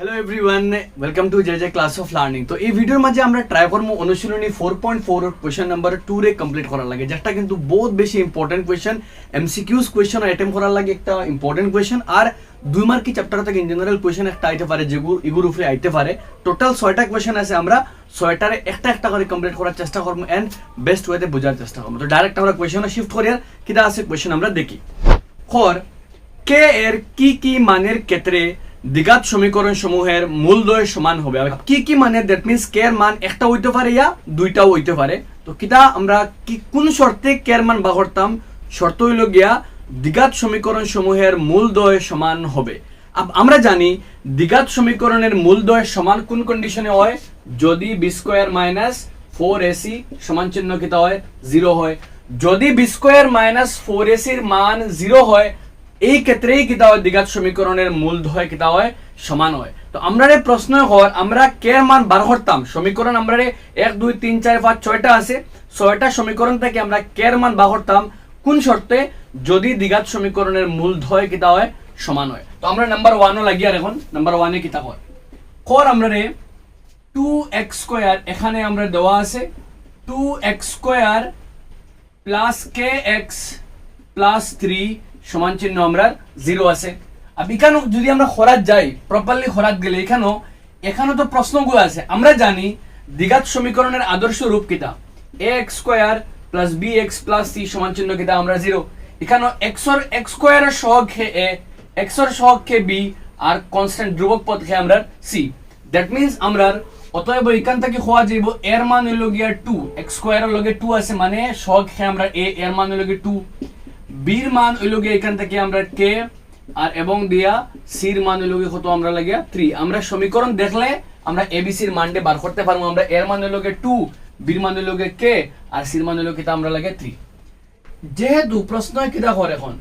Hello everyone welcome to J J class of learning তো এই ভিডিওর মাঝে আমরা ট্রাই করব অনুশীলনী four point four question number two রে কমপ্লিট করার লাগে, যেটা কিন্তু বহুত বেশি important question MCQs question attempt করার লাগে একটা ইম্পর্টেন্ট কোয়েশন আর দুই মার্কি চ্যাপ্টার থেকে ইন জেনারেল কোয়েশন একটা আইতে পারে যেগুলো এগুলো উপরে আইতে পারে। টোটাল ছয়টা কোয়েশন আছে আমরা, ছয়টারে একটা একটা করে কমপ্লিট করার চেষ্টা করব অ্যান্ড বেস্ট ওয়েতে বোঝার চেষ্টা করব। তো ডাইরেক্ট আমরা কোয়েশনে শিফট করি আর কিটা আছে কোয়েশন আমরা দেখি। খর কে এর কি কি মানের ক্ষেত্রে দ্বিঘাত সমীকরণ সমূহের মূলদ্বয় সমান হবে। কি কি মানে? দ্যাট মিন্স কে এর মান একটা হইতে পারে ইয়া, দুইটাও হইতে পারে। তো কিটা আমরা কি, কোন শর্তে কে এর মান বাগরতাম শর্ত হইল গিয়া, দ্বিঘাত সমীকরণ সমূহের মূলদ্বয় সমান হবে। আমরা জানি, দ্বিঘাত সমীকরণের মূলদ্বয় সমান কোন কন্ডিশনে হয়? যদি B square minus four AC সমান চিহ্ন কিতা হয়? জিরো হয়। যদি বি স্কোয়ার মাইনাস ফোর এসির মান জিরো হয় এই ক্ষেত্রেই কিতা হয় দ্বিঘাত সমীকরণের মূলধয় কিতা হয় সমান হয়। তো আমরা প্রশ্ন হওয়ার আমরা কে মান বার করতাম সমীকরণ আমরা এক, দুই, তিন চার পাঁচ, ছয়টা আছে। ছয়টা সমীকরণ থেকে আমরা কে এর মান বার করতাম কোন শর্তে যদি দ্বিঘাত সমীকরণের মূলধয় কিতা হয় সমান হয়। তো আমরা নাম্বার ওয়ানও লাগি আর এখন। নাম্বার ওয়ানে কিতা হয়। কর আমরা রে টু এক্স স্কোয়ার এখানে আমরা দেওয়া আছে। Two X square plus K X plus three সমান চিহ্ন আমরা জিরো আছে। আর এখানেও যদি আমরা খরাত যাই প্রপারলি খরাত গেলে এখানেও এখানেও তো প্রশ্নগুলো আছে। আমরা জানি দ্বিঘাত সমীকরণের আদর্শ রূপ কিতা? A X square plus B X plus C সমান চিহ্ন কিতা? আমরা জিরো এখানেও এক্সর এক্স স্কোয়ারের সহগ খে এ এক্সর সহগ খে বি আর কনস্ট্যান্ট ধ্রুবক পদ খে আমরা সি দ্যাট মিন্স আমরা অতএব এখান থেকে হওয়া যাইব এর মান হইল গিয়া টু এক্স স্কোয়ারের লগে টু আছে মানে সহগ খে আমরা এ এর মান হইল গিয়ে টু বির মান হইল গিয়ে এখান থেকে আমরা কে আর এবং দিয়া সির মান হইল গিয়ে কত আমরা লাগিয়া থ্রি আমরা সমীকরণ দেখলে আমরা এবিসির মানটা বার করতে পারব। আমরা এর মান হইল গিয়ে টু বির মান হইল গিয়ে কে আর সির মান হইল কিতা আমরা লাগে থ্রি যেহেতু প্রশ্ন কিতা কর এখন?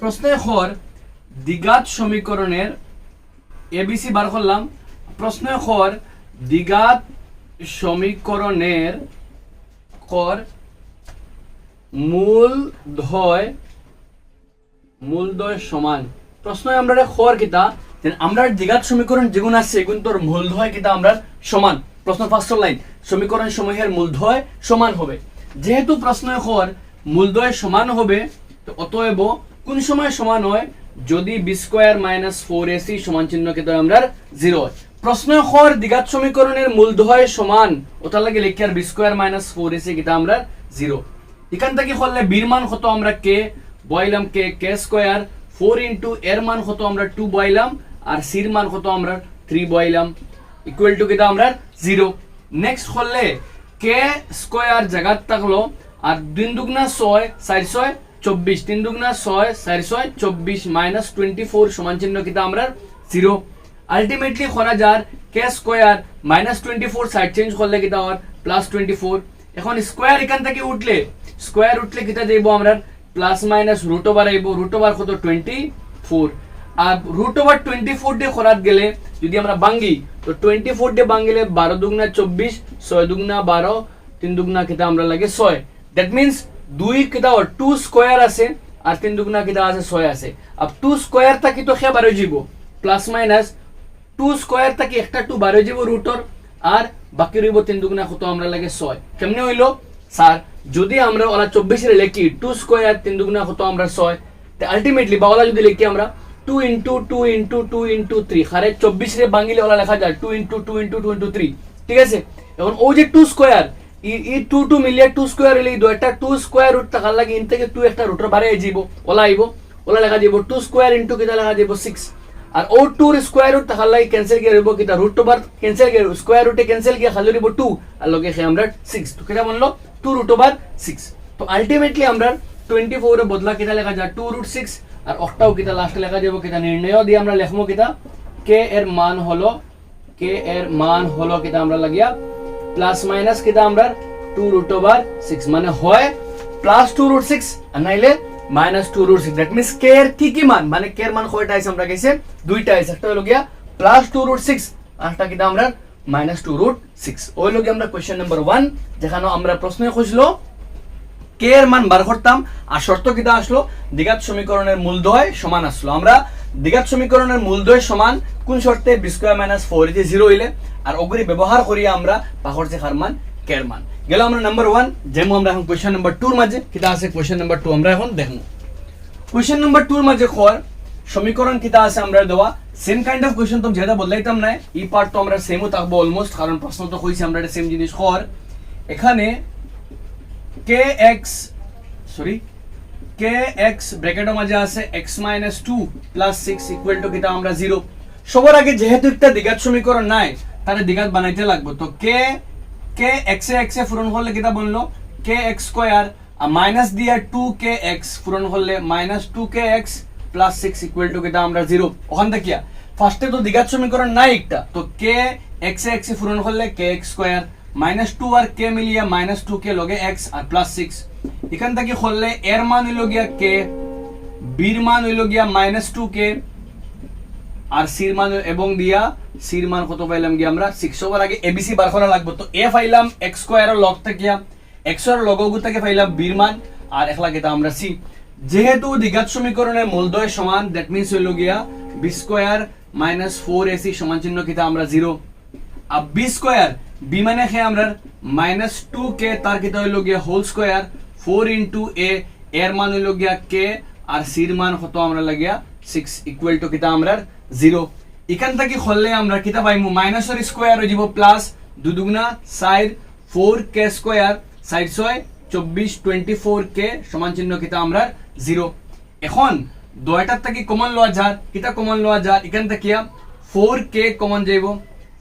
প্রশ্ন কর দ্বিঘাত সমীকরণের এবিসি বার করলাম। প্রশ্ন কর দ্বিঘাত সমীকরণের কর মূল ধয় মূলদয় সমান। প্রশ্ন আমরা খর কিতা আমরা দ্বিঘাত সমীকরণ যেগুলো আছে এগুলো তোর মূলধয় কিতা আমরা সমান। প্রশ্ন ফার্স্ট লাইন সমীকরণ সমূহের মূলধয় সমান হবে। যেহেতু প্রশ্ন সমান হবে, তো অতএব কোন সময় সমান হয়? যদি B square minus four AC সমান চিহ্ন কিতা আমরা জিরো হয়। প্রশ্ন খর দ্বিঘাত সমীকরণের মূলধয় সমান, ওটার লাগে লিখি আর B square minus four AC কিতা আমরা জিরো এখান থেকে করলে বীর মান কত, আমরা K বয়লাম K K square four into এর মান কত আমরা টু বয়লাম আর সির মান কত আমরা থ্রি বয়লাম ইকুয়াল টু কিতা আমরা জিরো নেক্সট করলে কে স্কোয়ার জায়গাত থাকল, আর তিন দুগুনা ছয়, চার ছয়, চব্বিশ। তিন দুগুনা ছয়, চার ছয়, চব্বিশ মাইনাস টোয়েন্টি ফোর সমান চিহ্ন কিতা আমরা জিরো আলটিমেটলি করা যার, K square minus twenty four side change করলে কিতা হয়? প্লাস টোয়েন্টি ফোর এখন স্কোয়ার এখান থেকে উঠলে স্কোয়ার উঠলে কিতা যাইব আমরা? প্লাস মাইনাস রুট ওভার আইব রুট ওভার কত? টোয়েন্টি ফোর আর রুট ওভার টোয়েন্টি ফোর ডে করাত গেলে, যদি আমরা বাঙ্গি তো টোয়েন্টি ফোর ডে বাঙ্গিলে বারো দুগুনা চব্বিশ ছয় দুগুনা বারো তিন দুগুনা কিতা আমরা লাগে ছয়। দ্যাট মিন্স দুই কিতা টু স্কোয়ার আছে আর তিন দুগুনা কিতা আছে, ছয় আছে। আর টু স্কোয়ার থাকি তো সে বারো যাব। প্লাস মাইনাস টু স্কোয়ার থাকি একটা টু বারো যাব রুটর আর বাকি রইব তিন দুগুনা কত আমরা লাগে ছয়। কেমনে হইল? স্যার, যদি আমরা ওলা চব্বিশের লিখি টু স্কোয়ার তিন দুগুনা কত আমরা ছয়? তো আলটিমেটলি বা ওলা যদি লিখি আমরা two into two into two into three হারে চব্বিশে বাঙিলে ওলা লেখা যায় two into two into two into three ঠিক আছে? এখন ও যে টু স্কোয়ার ই টু টু মিলিয়ে টু স্কোয়ার হইলে দু একটা টু স্কোয়ার রুট থাকার লাগে ইন থেকে টু একটা রুটর বারে যাব ওলা আইব, ওলা লেখা যাব টু স্কোয়ার ইন্টু কিতা লেখা যাব সিক্স আর ও টুর স্কোয়ার রুট লাগে ক্যান্সেল গিয়ে রইব কিতা রুট ওভার ক্যান্সেল গিয়ে স্কোয়ার রুটে ক্যান্সেল গিয়ে খালি রইব টু আর লগে সে আমরা সিক্স তো কিতা বলল টু রুট ওভার সিক্স তো আলটিমেটলি আমরা টোয়েন্টি ফোরে বদলা কিতা লেখা যায়? টু রুট সিক্স আর অক্টাও কিতা লাস্টে লেখা যাব কিতা নির্ণয় দিয়ে আমরা লেখবো কিতা কে এর মান হলো কে এর মান হলো কিতা আমরা লাগিয়া? প্লাস মাইনাস কিতা আমরা টু রুট ওভার সিক্স মানে হয় প্লাস টু রুট সিক্স আর নাইলে minus two root six that means K এর কি মান মানে কে মান কয়টা আছে আমরা গেছে? দুইটা আছে। একটা হলো গিয়া প্লাস টু রুট সিক্স আরটা কিতা আমরা মাইনাস টু রুট সিক্স ওই লোক আমরা কোয়েশ্চেন নাম্বার ওয়ান যেখানে আমরা প্রশ্ন খুঁজলো কে মান বার করতাম, আর শর্ত কিতা আসলো, দ্বিঘাত সমীকরণের মূলদয় সমান আসলো। আমরা দ্বিঘাত সমীকরণের মূলদয় সমান কোন শর্তে বি স্কোয়ার মাইনাস ফোর যে জিরো হইলে, আর অগুরি ব্যবহার করি আমরা পাখর যে মান কের মান। গেল আমরা নাম্বার ওয়ান যেমন আমরা এখন কোয়েশ্চেন নাম্বার টুর মাঝে। কিতা আছে? কোয়েশ্চেন নাম্বার টু আমরা এখন দেখব। কোয়েশ্চেন নাম্বার টুর মাঝে সমীকরণ কিতা আছে আমরা দেওয়া? সেম কাইন্ড অফ কোয়েশ্চেন তো যেটা বদলাইতাম না এই পার্ট তো আমরা সেমও থাকব অলমোস্ট কারণ প্রশ্ন তো আমরা সেম জিনিস এখানে K X sorry K X ব্র্যাকেটের মাঝে আছে X minus two plus six equal to কিতা আমরা জিরো সবার আগে যেহেতু একটা দ্বিঘাত সমীকরণ নাই তাহলে দ্বিঘাত বানাইতে লাগবে। তো কে কে এক্স এক্স পূরণ করলে কিতা বলল কে এক্স স্কোয়ার মাইনাস দিয়া টু কে এক্স পূরণ করলে minus two K X plus six equal to কিতা আমরা জিরো ওখান থেকে ফার্স্টে তো দ্বিঘাত সমীকরণ নাই একটা। তো কে এক্স এক্স পূরণ করলে K X square minus two আর কে মিলিয়ে মাইনাস টু কে লগে এক্স আর প্লাস সিক্স এখান থেকে করলে এর মান হইল গিয়া কে বির মান হইল গিয়া মাইনাস টু কে আর সির মান এবং দিয়া সির মান কত পাইলাম গিয়া আমরা? সিক্স ওভার আগে এবিসি বার করা লাগবে। তো এ পাইলাম এক্স স্কোয়ার লগ থেকে এক্সের লগগু থেকে পাইলাম বির মান আর একলা গেতা আমরা সি যেহেতু দ্বিঘাত সমীকরণের মূলদয় সমান দ্যাট মিনস হইল গিয়া B square minus four AC সমান চিহ্ন কিতা আমরা জিরো আর বি স্কোয়ার বি মানে খে আমরা? মাইনাস টু কে তার কিতা হইল গিয়া whole square four into A এর মান হইল গিয়া কে আর সির মান কত আমরা লাগিয়া? সিক্স ইকুয়াল টু কিতা আমরা? জিরো। এখান থেকে হলে আমরা কিতা পাইমু? মাইনাসের স্কোয়ার হয়ে যাব plus দুদুগুনা side four K square side ছয়, চব্বিশ টোয়েন্টি ফোর কে সমান চিহ্ন কিতা আমরা? জিরো। এখন দয়টার থেকে কমন লওয়া যার কিতা কমন লওয়া যার এখান থেকে ফোর কে কমন যাইব।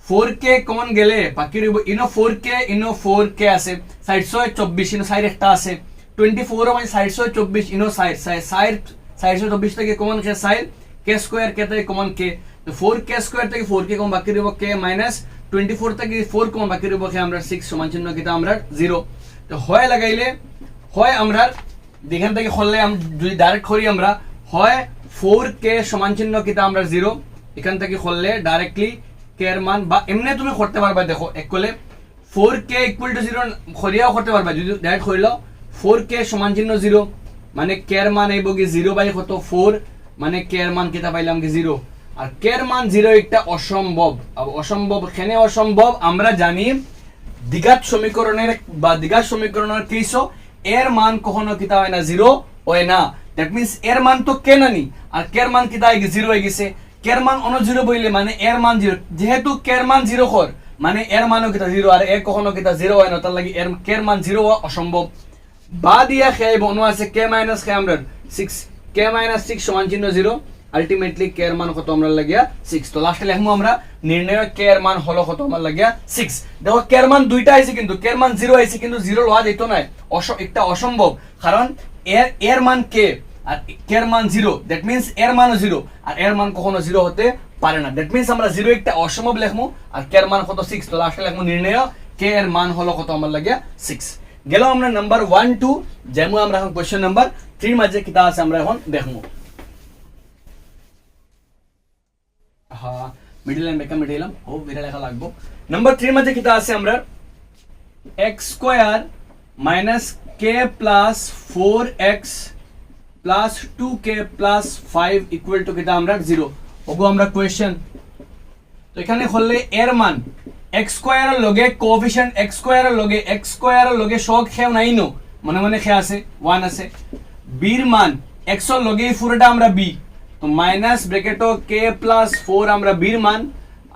ফোর কে কমন গেলে বাকি রইব ইনো ফোর কে ইনো ফোর কে আছে। সাইড ছয়, চব্বিশ, ইনো সাইড একটা আছে। টোয়েন্টি ফোর মানে সাইড ছয়, চব্বিশ, ইনো সাইড সাইড সাইড ছয়, চব্বিশ থেকে common K side K square K থেকে কমন কে তো ফোর কে স্কোয়ার থেকে ফোর কে কম বাকি রইব কে মাইনাস টোয়েন্টি ফোর থেকে ফোর কম বাকি রইব কে আমরা সিক্স সমান চিহ্ন কিতা আমরা জিরো তো হয় লাগাইলে, হয় আমরা এখান থেকে হলে যদি ডাইরেক্ট করি আমরা, হয় ফোর কে সমান চিহ্ন কিতা আমরা জিরো এখান থেকে হলে ডাইরেক্টলি কে এর মান বা এমনি তুমি করতে পারবা, দেখো, এক করলে four K equal to zero খরিয়াও করতে পারবা। যদি ডাইরেক্ট করিল ফোর কে সমান চিহ্ন জিরো মানে কে এর মান আইব কি জিরো বাই কত? ফোর মানে কে এর মান কিতা পাইলাম কি জিরো। আর কে এর মান জিরো একটা অসম্ভব। অসম্ভব এখানে অসম্ভব? আমরা জানি দ্বিঘাত সমীকরণের বা দ্বিঘাত সমীকরণের কেসও এর মান কখনো কিতা হয় না, জিরো হয় না। দ্যাট মিন্স এর মান তো কে নানি আর কের মান কিতা হয়ে জিরো হয়ে গেছে। কের মান অন জিরো বইলে মানে এর মান জিরো যেহেতু কের মান জিরো কর মানে এর মানও কিতা জিরো আর এ কখনো কিতা জিরো হয় না তার লাগি এর কের মান জিরো হওয়া অসম্ভব। বা দিয়া খেয়ে বনো আছে, কে মাইনাস কে আমরা সিক্স কে মাইনাস সিক্স সমান চিহ্ন জিরো আলটিমেটলি কে এর মান কত আমরা লাগিয়া সিক্স তো লাস্টে লেখমু আমরা নির্ণয় কে এর মান হলো কত আমরা লাগিয়া সিক্স দেখো কে এর মান দুইটা আইছে কিন্তু কে এর মান জিরো আইছে কিন্তু জিরো লওয়া যেত না একটা অসম্ভব কারণ এর এর মান কে আর এর মান জিরো দ্যাট মিন্স এর মানও জিরো আর এর মান কখনো জিরো হতে পারে না। দ্যাট মিন্স আমরা জিরো একটা অসম্ভব লেখমু আর কে এর মান কত সিক্স তো লাস্টে লেখমু নির্ণয় কে এর মান হলো কত আমার লাগিয়া সিক্স গেল আমরা নাম্বার ওয়ান টু যেমন আমরা এখন কোয়েশ্চেন নাম্বার থ্রির মাঝে কিতা আছে, আমরা এখন দেখব হ্যাঁ মিডিল লাইন বেকা মিডিল ও বিরা লেখা লাগবো। নাম্বার থ্রির মাঝে কিতা আছে আমরা। X square minus K plus four X plus two K plus five equal to কিতা আমরা জিরো ওগো আমরা কোয়েশ্চেন তো এখানে হলে এর মান এক্স স্কোয়ারের লগে কোফিশিয়েন্ট এক্স স্কোয়ারের লগে, এক্স লগে শখ খেও নাই নো। মনে মনে খে আছে ওয়ান আছে। বির মান এক্সের লগে পুরোটা আমরা বি তো মাইনাস ব্র্যাকেটও কে প্লাস ফোর আমরা বির মান,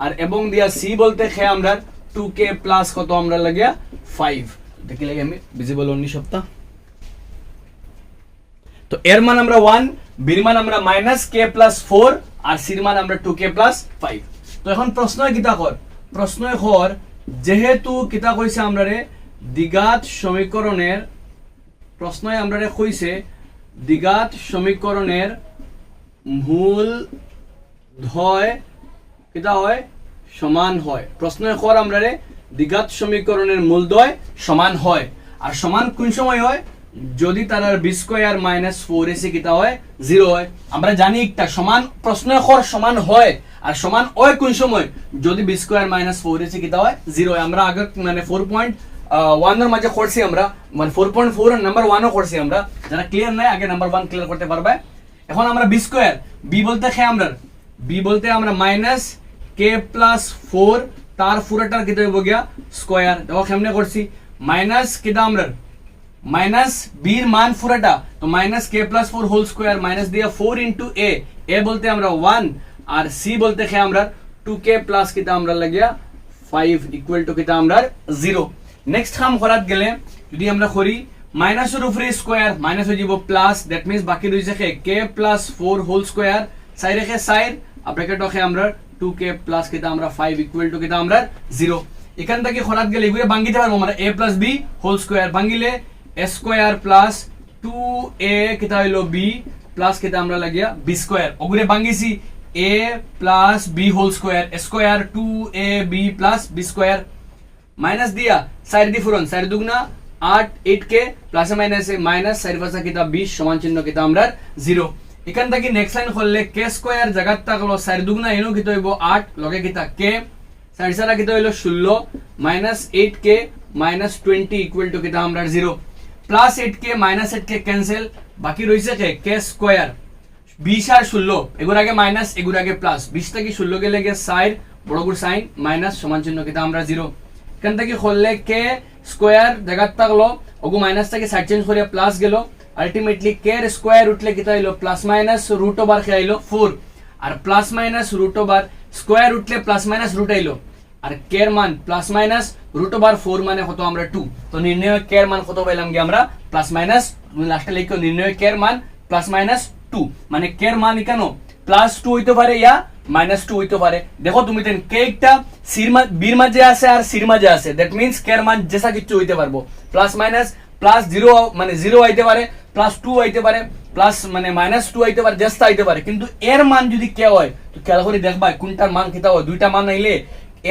আর এবং দিয়া সি বলতে খে আমরা টু কে প্লাস কত আমরা লাগিয়া ফাইভ দেখি লাগে আমি? ভিজিবল অন্য সপ্তাহ? তো এর মান আমরা ওয়ান বির মান আমরা মাইনাস কে প্লাস ফোর আর সির মান আমরা টু কে প্লাস ফাইভ তো এখন প্রশ্ন কিতা কর প্রশ্ন কর যেহেতু কিতা কইছে আমরা রে দ্বিঘাত সমীকরণের প্রশ্ন আমরা রে কইছে দ্বিঘাত সমীকরণের মূল ধয় কিতা হয়? সমান হয়। প্রশ্ন কর আমরা রে দ্বিঘাত সমীকরণের মূলদয় সমান হয়। আর সমান কোন সময় হয়? যদি তার বি স্কোয়ার মাইনাস ফোর এসে কিতা হয়? জিরো হয়। আমরা জানি একটা সমান প্রশ্ন কর সমান হয়। আর সমান ওই কোন সময়? যদি বি স্কোয়ার মাইনাস ফোর এসে কিতা হয় জিরো আমরা আগে মানে ফোর পয়েন্ট ওয়ানের মাঝে করছি আমরা মানে ফোর পয়েন্ট ফোর নাম্বার ওয়ানও করছি আমরা। যারা ক্লিয়ার নাই, আগে নাম্বার ওয়ান ক্লিয়ার করতে পারবে। এখন আমরা বি স্কোয়ার বি বলতে খে আমরা? বি বলতে আমরা মাইনাস কে প্লাস ফোর তার পুরোটার কিতা হইব গিয়া? স্কোয়ার দেখো কেমনে করছি? মাইনাস কিতা আমরা? মাইনাস বির মান পুরাটা, তো minus k plus four whole square minus দিয়ে ফোর ইন্টু এ এ বলতে আমরা ওয়ান আর সি বলতে খে আমরা টু কে প্লাস কিতা আমরা লাগিয়া ফাইভ ইকুয়াল টু কিতা আমরা জিরো নেক্সট কাম করাত গেলে যদি আমরা করি মাইনাসের উপরে স্কোয়ার মাইনাস হয়ে যাব প্লাস দ্যাট মিনস বাকি রয়েছে খে k plus four whole square side রেখে সাইড ব্র্যাকেট রেখে আমরা টু কে প্লাস কিতা আমরা ফাইভ ইকুয়াল টু কিতা আমরা জিরো এখান থেকে খরাত গেলে এগুলো ভাঙ্গিতে পারব আমরা a plus b whole square ভাঙ্গিলে square plus two এ কিতা হইল বি প্লাস কিতা আমরা লাগিয়া বি স্কোয়ার ওগুলো ভাঙ্গিছি a plus b whole square square two a b plus b square minus দিয়া সাইড দি ফুরন সাইড দুগুনা আট eight k plus minus minus side পাশা কিতা বিশ সমান চিহ্ন কিতা আমরা জিরো এখান থেকে নেক্সট লাইন করলে কে স্কোয়ার জায়গাত থাকল সাইড দুগুনা এনো কিতা হইব আট, লগে কিতা কে সাইড সারা কিতা হইল ষোলো minus eight k minus twenty equal to কিতা আমরা zero plus eight k minus eight k cancel বাকি রয়েছে কে কে স্কোয়ার বিশ আর ষোলো, এগুর আগে মাইনাস এগুর আগে প্লাস বিশ থেকে ষোলো গেলে গিয়ে সাইড বড় গুড় সাইন মাইনাস সমান চিহ্ন কিতা আমরা জিরো এখান থেকে করলে কে স্কোয়ার জায়গাত থাকল, ওগু মাইনাস থেকে সাইড চেঞ্জ করে প্লাস গেল। আলটিমেটলি কে এর স্কোয়ার উঠলে কিতা হইল plus minus root over k আইলো? ফোর আর plus minus root over square উঠলে প্লাস মাইনাস রুট আইলো। আর কে কের মান plus minus root over four মানে কত আমরা টু তো নির্ণয় কের মান কত পাইলাম গিয়ে আমরা? প্লাস মাইনাস লাস্টে লিখো, নির্ণয় কের মান প্লাস মাইনাস টু মানে কের মান কেন? প্লাস টু হইতে পারে ইয়া মাইনাস টু হইতে পারে। দেখো তুমি দেন কেকটা সির বির মাঝে আছে আর সির মাঝে আছে। দ্যাট মিনস কের মান যেসা কিছু হইতে পারব। প্লাস মাইনাস প্লাস জিরো মানে জিরো হইতে পারে প্লাস টু হইতে পারে প্লাস মানে মাইনাস টু হইতে পারে জাস্ট হইতে পারে। কিন্তু এর মান যদি কে হয়, তো খেয়াল করে দেখবা কোনটার মান কেতা হয়, দুইটা মান আইলে,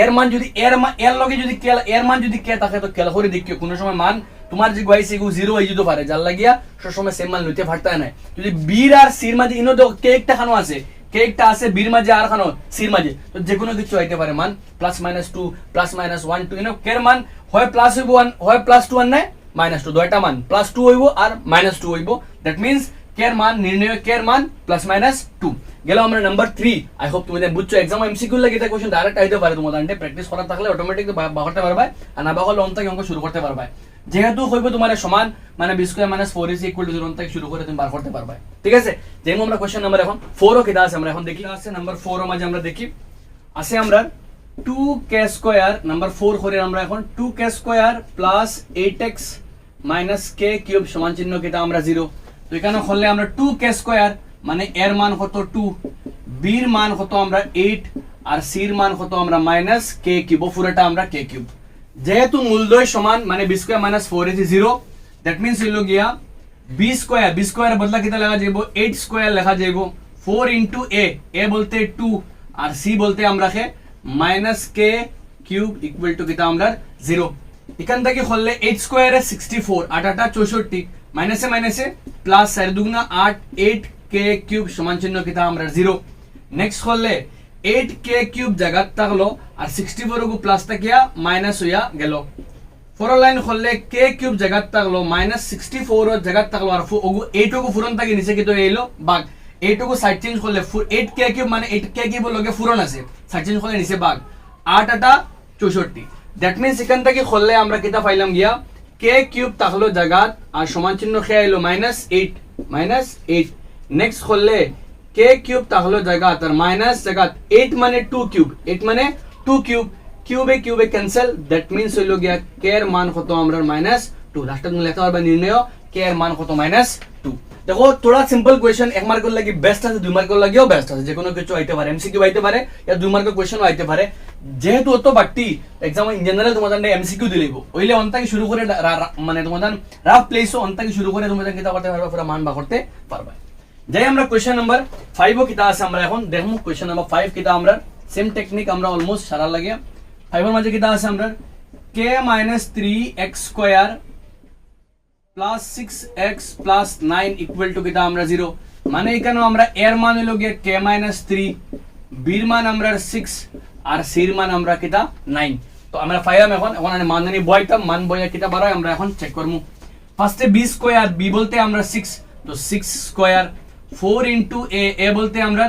এর মান যদি এর মান এর লগে যদি কে এর মান যদি কে থাকে, তো খেয়াল করে দেখিও। কোনো সময় মান তোমার যে গাইছে এগু জিরো হয়ে যেতে পারে, যার লাগিয়া সবসময় সেম মান লইতে পারতে নাই। যদি বীর আর সির মাঝে, ইনো দেখো কেকটা খানো আছে, কেকটা আছে বীর মাঝে আর খানো সির মাঝে, তো যে কোনো কিছু হইতে পারে মান plus minus two plus minus one two ইনো কের মান, হয় প্লাস হইব ওয়ান হয় প্লাস টু ওয়ান নাই মাইনাস টু দুইটা মান প্লাস টু হইব আর মাইনাস টু হইব। দ্যাট মিনস কের মান, নির্ণয় কের মান প্লাস মাইনাস টু গেল আমরা নাম্বার থ্রি আই হোপ তুমি বুঝছ এক্সাম এমসিকিউ লাগে এটা কোশ্চেন ডাইরেক্ট আইতে পারে তোমাদের। প্র্যাকটিস করা থাকলে অটোমেটিক বাহরতে পারবে আর না বাহলে অন অঙ্ক শুরু করতে পারবে যেহেতু হইব তোমার সমান মানে b square minus four is equal to zero থেকে শুরু করে তুমি বার করতে পারবে। ঠিক আছে? যেমন আমরা কোশ্চেন নাম্বার এখন ফোরও কেটা আছে আমরা এখন দেখি। আছে নাম্বার ফোর মাঝে আমরা দেখি। আছে আমরা two k square number four করে আমরা এখন two k square plus eight x minus k cube সমান চিহ্ন কেটা আমরা জিরো তো এখানে করলে আমরা টু কে স্কোয়ার মানে এর মান কত টু বির মান কত আমরা এইট আর সির মান কত আমরা মাইনাস কে কিউব পুরোটা আমরা কে কিউব যেহেতু মূলদয় সমান মানে b square minus four is zero that means হইল গিয়া বি স্কোয়ার বি স্কোয়ার বদলা কিতা লেখা যাইব? এইট স্কোয়ার লেখা যাইব। ফোর ইন্টু এ এ বলতে টু আর সি বলতে আমরা খে minus k cube equal to কিতা আমরা জিরো এখান থেকে করলে এইট স্কোয়ারে সিক্সটি ফোর আট, আটা চৌষট্টি মাইনাসে মাইনাসে প্লাস চার দুগুনা আট এইট কে কিউব সমান চিহ্ন কিতা আমরা জিরো নেক্সট করলে এইট কে কিউব জায়গাত থাকল আর সিক্সটি ফোর প্লাস থাকিয়া মাইনাস হইয়া গেল। ফোর লাইন করলে কে কিউব জায়গাত থাকল মাইনাস সিক্সটি ফোর জায়গাত থাকল আর ওগু এইটুকু ফুরন থাকি নিচে কিন্তু এইলো বাঘ। এইটুকু সাইড চেঞ্জ করলে এইট কে কিউব মানে এইট কে কিউব লগে ফুরন আছে। সাইড চেঞ্জ করলে নিচে বাঘ। আট আটা চৌষট্টি। দ্যাট মিনস এখান থেকে করলে আমরা কিতা পাইলাম গিয়া? কে কিউব থাকল জায়গাত আর সমান চিহ্ন খেয়ে আইলো minus eight minus eight next করলে কে কিউব তাহলে জায়গা তার মাইনাস জায়গা এইট মানে টু কিউব এইট মানে টু কিউব কিউবে কিউবে ক্যান্সেল দ্যাট মিনস হইল গিয়া কে এর মান কত আমরা মাইনাস টু লাস্টে লেখা পারবে নির্ণয় কে এর মান কত মাইনাস টু দেখো, থোড়া সিম্পল কোয়েশন এক মার্কের লাগি বেস্ট আছে, দুই মার্কের লাগিও বেস্ট আছে যে কোনো কিছু আইতে পারে এমসিকিউ আইতে পারে ইয়া দুই মার্কের কোয়েশনও আইতে পারে। যেহেতু অত বাড়তি এক্সাম ইন জেনারেল তোমাদের এমসিকিউ দিলিব ওইলে অন্তাকে শুরু করে মানে তোমাদের রাফ প্লেসও অন্তাকে শুরু করে তোমাদের কিতা করতে পারবে, পুরো মান বা করতে পারবে। যাই আমরা কোয়েশ্চেন নাম্বার ফাইভও কিতা আছে আমরা এখন। দেখমু কোয়েশ্চেন নাম্বার ফাইভ কিতা আমরা। সেম টেকনিক আমরা অলমোস্ট সারা লাগে ফাইভের মাঝে কিতা আছে আমরা। K minus three x square plus six x plus nine equal to কিতা আমরা জিরো মানে এখানে আমরা এর মান হইল গিয়ে কে মাইনাস থ্রি বির মান আমরা সিক্স আর সির মান আমরা কিতা নাইন তো আমরা ফাইলাম এখন। এখন আমি মান জানি বইতাম, মান বইয়া কিতা বাড়ায় আমরা এখন চেক করব ফার্স্টে বি স্কোয়ার বি বলতে আমরা সিক্স তো six square four into a a বলতে আমরা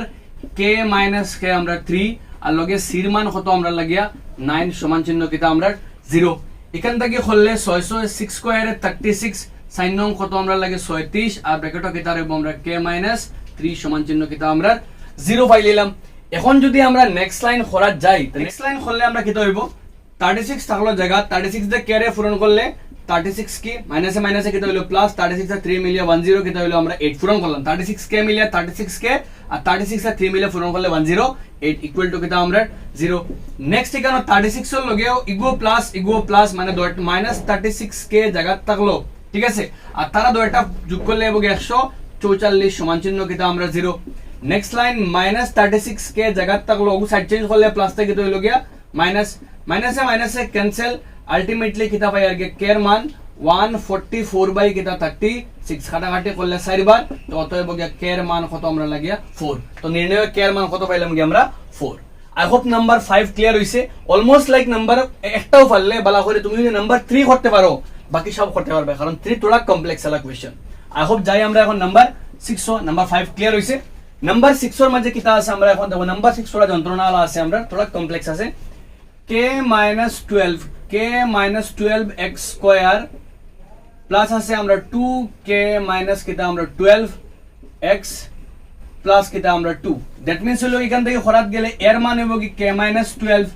কে মাইনাস কে আমরা থ্রি, আর লগে সির মান কত আমরা লাগিয়া? নাইন সমান চিহ্ন কিতা আমরা জিরো। এখান থেকে করলে ছয়শো সিক্স স্কোয়ারে থার্টি সিক্স সাইন নং কত আমরা লাগে ছয়ত্রিশ আর ব্র্যাকেটও কিতা রইব আমরা কে মাইনাস থ্রি সমান চিহ্ন কিতা আমরা জিরো পাই নিলাম এখন যদি আমরা নেক্সট লাইন করা যাই নেক্সট লাইন করলে আমরা কিতা হইব? থার্টি সিক্স থাকল জায়গা থার্টি সিক্স দিয়ে কেয়ারে পূরণ করলে থার্টি সিক্স কি মাইনাসে মাইনাসে কিতা হইল প্লাস থার্টি সিক্স থ্রি মিলিয়ে ওয়ান কে মিলিয়ে থার্টি সিক্স কে আর থার্টি সিক্স আর থ্রি মিলিয়ে পূরণ নেক্সট এখানে থার্টি সিক্স লগেও ইগো প্লাস ইগো প্লাস মানে মাইনাস থার্টি কে জায়গা থাকল। ঠিক আছে? আর তারা দুইটা যোগ করলে এবং একশো চৌচল্লিশ সমান চিহ্ন কিতা আমরা next line minus thirty six k জায়গা থাকল। সাইড চেঞ্জ করলে প্লাস থেকে হইল গিয়া মাইনাস মাইনাসে মাইনাসে ক্যান্সেল আলটিমেটলি কিতা পাই আর কের মান ওয়ান ফোরটি ফোর বাই কিতা থার্টি সিক্স কাটাকাটি করলে চারিবার তো অতএব গিয়া কের মান কত আমরা লাগিয়া ফোর তো নির্ণয় কের মান কত পাইলাম গিয়া আমরা four I hope number five clear হয়েছে অলমোস্ট লাইক নাম্বার একটাও পারলে বালা করে তুমি যদি নাম্বার থ্রি করতে পারো বাকি সব করতে পারবে কারণ থ্রি তোলা কমপ্লেক্স এলা কোয়েশ্চেন আই হোপ যাই আমরা এখন number six number five clear হয়েছে নাম্বার সিক্সর মাঝে কিতা আছে আমরা এখন দেখো নাম্বার সিক্স যন্ত্রণা আছে আমরা থোড়া কমপ্লেক্স আছে k minus twelve k minus twelve x square plus আছে আমরা টু কে মাইনাস কিতা আমরা টুয়েলভ এক্স প্লাস কিতা আমরা টু দ্যাট মিনস হলো এখান থেকে হঠাৎ গেলে এর মান হইব কি কে মাইনাস টুয়েলভ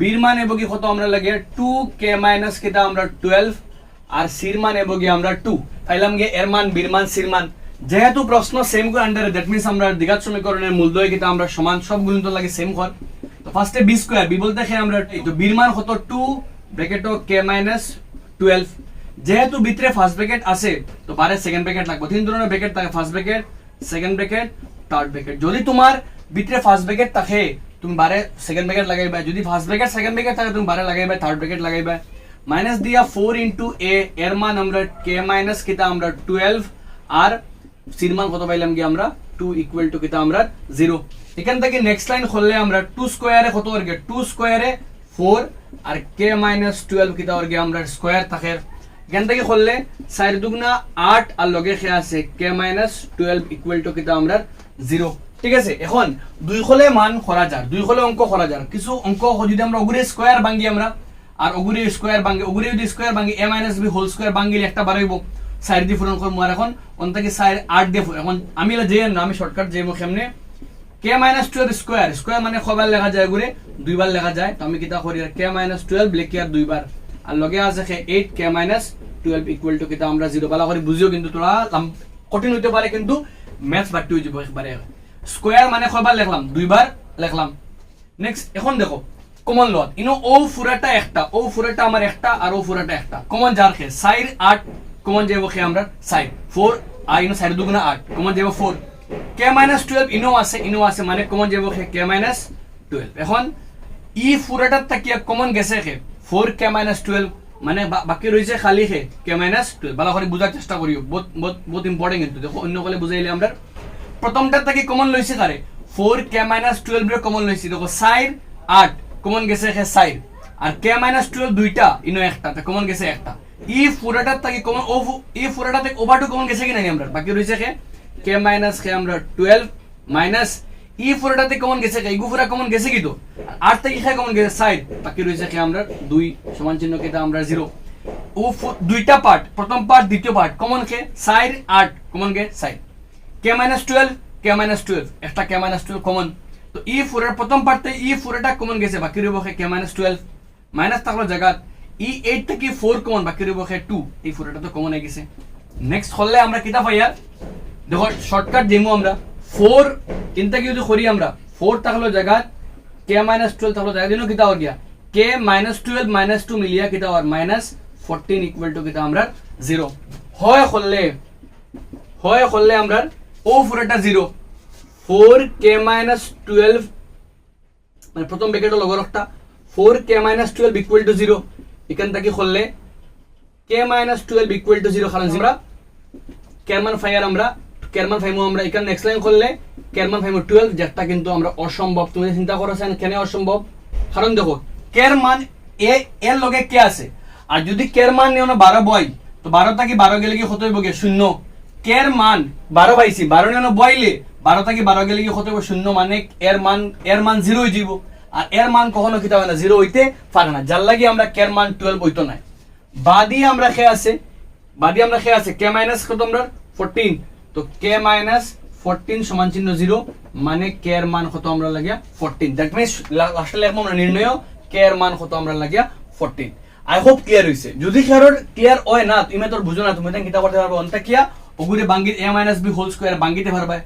বির মান হইব কি কত আমরা লাগে টু কে মাইনাস কিতা আমরা টুয়েলভ আর সির মান হইব কি আমরা টু পাইলাম গিয়ে এর মান বির মান সির মান। যেহেতু প্রশ্ন সেম করে আন্ডারে দ্যাট মিনস আমরা দ্বিঘাত সমীকরণের মূলদয় কিতা আমরা সমান সব গুণিত লাগে সেম কর তো ফার্স্টে বি স্কোয়ার বি বলতে দেখে আমরা তো বির মান কত টু ব্র্যাকেটও কে মাইনাস টুয়েলভ যেহেতু ভিতরে ফার্স্ট ব্র্যাকেট আছে, তো বারে সেকেন্ড ব্র্যাকেট লাগবে। তিন ধরনের ব্র্যাকেট থাকে first bracket second bracket third bracket যদি তোমার ভিতরে ফার্স্ট ব্র্যাকেট থাকে, তুমি বারে সেকেন্ড ব্র্যাকেট লাগাইবা। যদি ফার্স্ট ব্র্যাকেট সেকেন্ড ব্র্যাকেট থাকে, তুমি বারে লাগাইবা থার্ড ব্র্যাকেট লাগাইবা। মাইনাস দিয়া ফোর ইন্টু এ এর মান আমরা কে মাইনাস কিতা আমরা টুয়েলভ আর সির মান কত পাইলাম কি আমরা? টু ইকুয়াল টু কিতা আমরা জিরো এখান থেকে নেক্সট লাইন করলে আমরা টু স্কোয়ারে কত ওর টু স্কোয়ারে ফোর আর কে মাইনাস টুয়েলভ কিতা ওর আমরা স্কোয়ার থাকে। এখান থেকে করলে চার দুগুণা আট আর লগে খেয়ে আছে k minus twelve equal to কিতা আমরা জিরো ঠিক আছে, এখন দুই হলে মান করা যার দুই হলে অঙ্ক করা যার কিছু অঙ্ক যদি আমরা ওগুরে স্কোয়ার ভাঙ্গি আমরা, আর ওগুরে স্কোয়ার ভাঙ্গি ওগুরে যদি স্কোয়ার ভাঙ্গি a minus b whole square ভাঙ্গিলে একটা বাড়াইব সাইড দিয়ে পূরণ করব আর এখন অন থেকে সাইড আট দিয়ে এখন, আমি যে আমি শর্টকাট যাইব কেমনে k minus twelve square square মানে কবার লেখা যায় ঘুরে দুইবার লেখা যায়। তো আমি কিতা করি কে মাইনাস টুয়েলভ লিখি আর দুইবার আর লগে আছে eight k minus twelve equal to কিতা আমরা জিরো বালা করে। বুঝিও কিন্তু তোরা কঠিন হইতে পারে কিন্তু ম্যাথস বাড়তে হয়ে যাব একবারে স্কোয়ার মানে কবার লিখলাম? দুইবার লিখলাম। নেক্সট এখন দেখো। কমন লত ইনো ও ফুরাটা একটা। ও ফুরাটা আমার একটা আর ও ফুরাটা একটা। কমন যার খে সাইড আট কমন যাব খে আমরা সাইড ফোর আর ইনো সাইড দুগুণা আট কমন যাব ফোর কে মাইনাস টুয়েলভ ইনো আছে ইনো আছে মানে কমন যাব খে কে মাইনাস টুয়েলভ এখন, ই ফুরাটার তাকিয়া কমন গেছে খে ফোর কে মাইনাস টুয়েলভ মানে বাকি রয়েছে খালি খে কে মাইনাস টুয়েলভ ভালো করে বোঝার চেষ্টা করিও বহুত বহুত বহুত ইম্পর্টেন্ট কিন্তু। দেখো, অন্য কলে বুঝাইলে আমরা প্রথমটার থেকে কমন লইছে কারে four k minus twelve common লইছি দেখো সাইড আট কমন গেছে খে সাইড আর কে মাইনাস টুয়েলভ দুইটা, ইনো একটা কমন গেছে একটা। ই ফুরাটার থেকে কমন ও ই ফুরাটা থেকে ওভার টু কমন গেছে কি নাই আমরা বাকি রয়েছে খে কে মাইনাস খে আমরা টুয়েলভ মাইনাস ই ফুরাটাতে কমন গেছে খে ইগু কমন গেছে কি তো? আট থেকে খে কমন গেছে সাইড বাকি রয়েছে খে আমরা দুই, সমান চিহ্ন কেটে আমরা জিরো ও দুইটা পার্ট প্রথম পার্ট দ্বিতীয় পার্ট কমন খে সাইড আট কমন গে side k minus twelve k minus twelve একটা কে মাইনাস টুয়েলভ কমন তো ই ফোরের প্রথম পার্টে ই ফোরটা কমন গেছে, বাকি রইব কে মাইনাস টুয়েলভ মাইনাস থাকল জায়গা ই এইট থেকে ফোর কমন বাকি রইব টু এই ফোরটা তো কমন হয়ে গেছে। নেক্সট হলে আমরা কিতা পাইয়া দেখো শর্টকাট দিমু আমরা। ফোর চিন্তা কি যদি করি আমরা। ফোর থাকল জায়গা কে মাইনাস টুয়েলভ থাকল জায়গা। দিনও কিতা গিয়া k minus twelve minus two মিলিয়া কিতা হওয়ার? মাইনাস ফোরটিন ইকুয়াল টু কিতা আমরা জিরো হয় করলে হয় করলে আমরা ও পুরোটা zero four k minus twelve মানে প্রথম ব্যাকেটের লগর একটা। Four k minus twelve equal to zero এখান থেকে করলে k minus twelve equal to zero কারণ আমরা কেরমান ফাইয়ার আমরা কেরমান ফাইমো আমরা এখানে নেক্সট লাইন করলে কেরমান ফাইমো টুয়েলভ যেটা কিন্তু আমরা অসম্ভব। তুমি চিন্তা করেছেন কেন অসম্ভব? কারণ দেখো কের মান এ, এর লগে কে আছে? আর যদি কের মান নিও না বারো বয়, তো বারো থাকি বারো গেলে কি হতে হইব গে? শূন্য। কের মান বারো পাইছি, বারো নিও না বইলে বারো থেকে বারো গেলে কি হবে শূন্য মানে এর মান এর মান জিরো হয়ে আর এর মান কখনো হয় না জিরো হইতে পারে না। যার লাগে আমরা কের মান টুয়েলভ হইতো না বাদি আমরা খেয়ে আছে? বাদি আমরা খেয়ে আছে? কে মাইনাস কত আমরা? ফোরটিন তো কে মাইনাস ফোরটিন সমান চিহ্ন জিরো মানে কে এর মান কত আমরা লাগিয়া ফোরটিন দ্যাট মিনস আসলে আমরা নির্ণয় কে এর মান কত আমরা লাগিয়া ফোরটিন আই হোপ ক্লিয়ার হইছে যদি খেয়ার ক্লিয়ার হয় না, তুমি তোর বুঝো না, তুমি তাই কিতা পারবে অন্তা কিয়া? ওগুরে বাঙ্গি a minus b whole square বাঙ্গিতে পারবে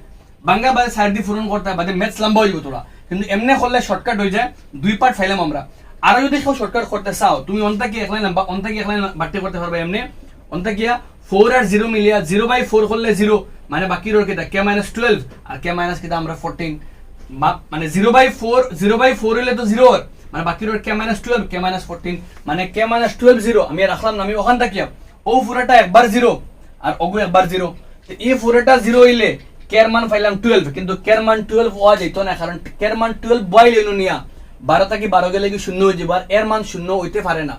বাঙ্গা বাদে সাইড দিয়ে পূরণ করতে বাদে ম্যাথস লম্বা হয়ে যাবে তোরা কিন্তু এমনি করলে শর্টকাট হয়ে যায়, দুই পার্ট ফাইলাম আমরা। আরও যদি কেউ শর্টকাট করতে চাও, তুমি অন্তা কি একলাই অন্তা কি একলাই বাড়তে করতে পারবে এমনি। অন্তা কিয়া ফোর আর জিরো মিলিয়া জিরো বাই ফোর করলে জিরো মানে বাকি রোড কিটা কে মাইনাস টুয়েলভ আর কে মাইনাস কিটা আমরা ফোরটিন মানে zero by four zero by four হলে তো জিরো মানে বাকি root k minus twelve k minus fourteen মানে কে মাইনাস টুয়েলভ জিরো আমি রাখলাম না, আমি ওখান থাকিয়া ও পুরাটা একবার জিরো আর ওগু একবার জিরো এই পুরোটা জিরো হইলে কের মান পাইলাম টুয়েলভ কিন্তু কের মান টুয়েলভ হওয়া যেত না, কারণ কের মান টুয়েলভ বয় লইল নিয়া। বারো থেকে বারো গেলে কি শূন্য হয়ে যাবে আর এর মান শূন্য হইতে পারে না।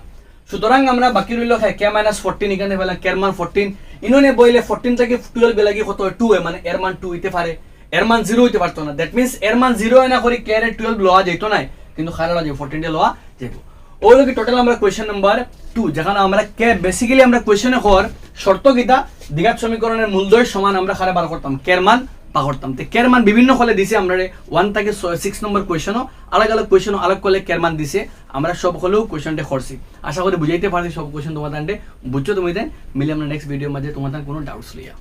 সুতরাং আমরা বাকি রইল কে মাইনাস ফোরটিন এখানে পেলাম কের মান ফোরটিন ইনোনে বইলে ফোরটিন থেকে টুয়েলভ লাগি কত টু হয় মানে এর মান টু হইতে পারে। এর মান জিরো হইতে পারতো না। দ্যাট মিনস এর মান জিরো না করি কে এর টুয়েলভ লওয়া যেত না কিন্তু খারাপ যাবে ফোরটিনটা লওয়া যেত ওই লোক টোটাল আমরা কোয়েশ্চেন নাম্বার টু যেখানে আমরা কে বেসিক্যালি আমরা কোয়েশ্চেনে হওয়ার শর্ত কিতা দ্বিঘাত সমীকরণের মূলদয় সমান আমরা খারে বার করতাম কের মান পা তে কেরমান বিভিন্ন কলে দিছে আমরা ওয়ান থেকে সিক্স নম্বর কোয়েশনও আলাগ আলাদা কোয়েশনও আলাদা কলে কেরমান দিছে, আমরা সব হলেও কোয়েশনটা করছি। আশা করি বুঝাইতে পারছি সব কোয়েশন তোমাদের বুঝছ তুমি দেন মিলে আমরা নেক্সট ভিডিও মাঝে তোমাদের কোনো ডাউটস লিয়া